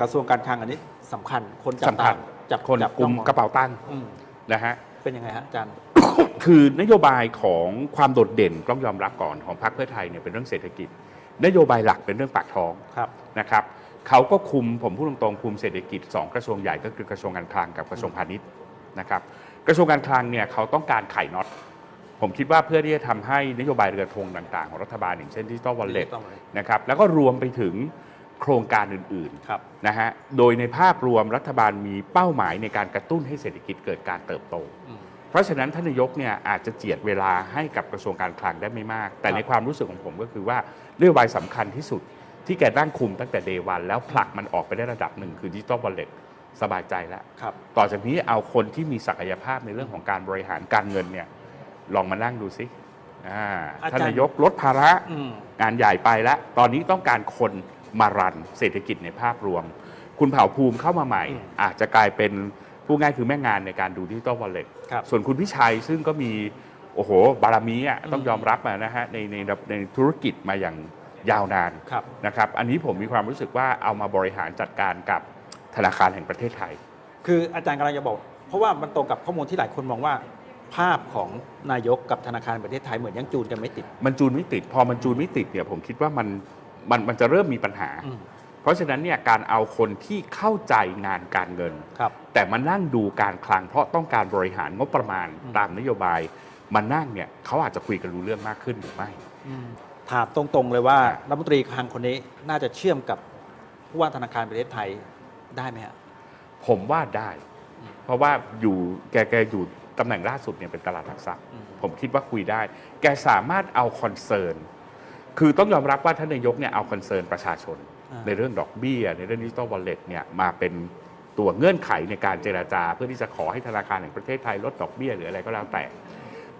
กระทรวงการคลังอันนี้สำคัญคนจับสำคัตาญจับคนจับกลุ่มจ้ององกระเป๋าตังค์อืมนะฮะ เป็นยังไงฮะอาจารย์ คือนโยบายของความโดดเด่นต้องยอมรับก่อนของพรรคเพื่อไทยเนี่ยเป็นเรื่องเศรษฐกิจ นโยบายหลักเป็นเรื่องปากท้องครับ นะครับเขาก็คุมผมพูดตรงๆคุมเศรษฐกิจ2กระทรวงใหญ่ก็คือกระทรวงการคลังกับกระทรวงพาณิชย์นะครับกระทรวงการคลังเนี่ยเขาต้องการไขน็อตผมคิดว่าเพื่อที่จะทำให้นโยบายเรือธงต่างๆ ของรัฐบาลอย่างเช่นดิจิตอลวอลเล็ต Digital Wallet นะครับแล้วก็รวมไปถึง โครงการอื่นๆครับนะฮะโดยในภาพรวมรัฐบาลมีเป้าหมายในการกระตุ้นให้เศรษฐกิจเกิดการเติบโตอืมเพราะฉะนั้นท่านนายกเนี่ยอาจจะเจียดเวลาให้กับกระทรวงการคลังได้ไม่มาก แต่ครับในความรู้สึกของผมก็คือว่านโยบายสำคัญที่สุดที่แกนั่งคุมตั้งแต่เดวันแล้วผลักมันออกไปได้ระดับหนึ่งคือดิจิตอลวอลเล็ตสบายใจแล้วครับต่อจากนี้เอาคนที่มีศักยภาพในเรื่องของการบริหารการเงินเนี่ยลองมานั่งดูสิอ่าอาจารย์ท่านนายกลดภาระอืมงานใหญ่ไปแล้ว ตอนนี้ต้องการคน มารันเศรษฐกิจในภาพรวม คุณเผ่าภูมิเข้ามาใหม่อืมอาจจะกลายเป็นผู้ง่ายคือแม่งานในการดูดิจิตอลวอลเล็ตครับส่วนคุณพิชัยซึ่งก็มีโอ้โห บารมีอะอืมต้องยอมรับอะนะฮะในในในธุรกิจมาอย่างยาวนานครับนะครับอันนี้ผมมีความรู้สึกว่าเอามาบริหารจัดการกับธนาคารแห่งประเทศไทย คืออาจารย์กำลังจะบอก เพราะว่ามันตรงกับข้อมูลที่หลายคนมองว่า ภาพของนายกกับธนาคารแห่งประเทศไทยเหมือนยังจูนกันไม่ติด มันจูนไม่ติด พอมันจูนไม่ติดเนี่ยผมคิดว่ามัน มันมันจะเริ่มมีปัญหาอืมเพราะฉะนั้นเนี่ยการเอาคนที่เข้าใจงานการเงินครับแต่มานั่งดูการคลังเพราะต้องการบริหารงบประมาณอืมตามนโยบายมานั่งเนี่ยเขาอาจจะคุยกันรู้เรื่องมากขึ้นหรือไม่ถามตรงๆเลยว่าครับรัฐมนตรีคลังคนนี้น่าจะเชื่อมกับผู้ว่าธนาคารประเทศไทยได้ไหมฮะผมว่าได้อืมเพราะว่าอยู่แกแกอยู่ตำแหน่งล่าสุดเนี่ยเป็นตลาดหลักทรัพย์อืมผมคิดว่าคุยได้ แกสามารถเอาคอนเซิร์น คือต้องยอมรับว่าท่านนายกเนี่ยเอาคอนเซิร์นประชาชนอ่าในเรื่องดอกเบี้ย ในเรื่องดิจิตอลวอลเล็ตเนี่ยมาเป็นตัวเงื่อนไขในการเจราจา เพื่อที่จะขอให้ธนาคารแห่งประเทศไทยลดดอกเบี้ยหรืออะไรก็แล้วแต่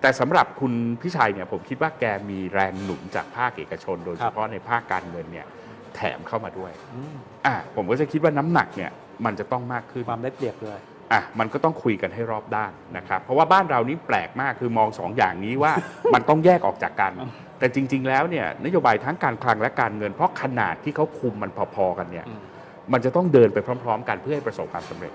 แต่สำหรับคุณพิชัยเนี่ยผมคิดว่าแกมีแรงหนุนจากภาคเอกชน โดยคเฉรับพาะในภาคการเงินเนี่ยแถมเข้ามาด้วยอืมอะผมก็จะคิดว่าน้ำหนักเนี่ยมันจะต้องมากขึ้นความได้เปรียบเลยอะมันก็ต้องคุยกันให้รอบด้านนะครับ เพราะว่าบ้านเรานี่แปลกมากคือมองสองอย่างนี้ว่ามันต้องแยกออกจากกัน แต่จริง ๆ แล้วเนี่ยนโยบายทั้งการคลังและการเงิน เพราะขนาดที่เขาคุมมันพอๆกันเนี่ยอืมมันจะต้องเดินไปพร้อม ๆ กันเพื่อให้ประสบความสำเร็จ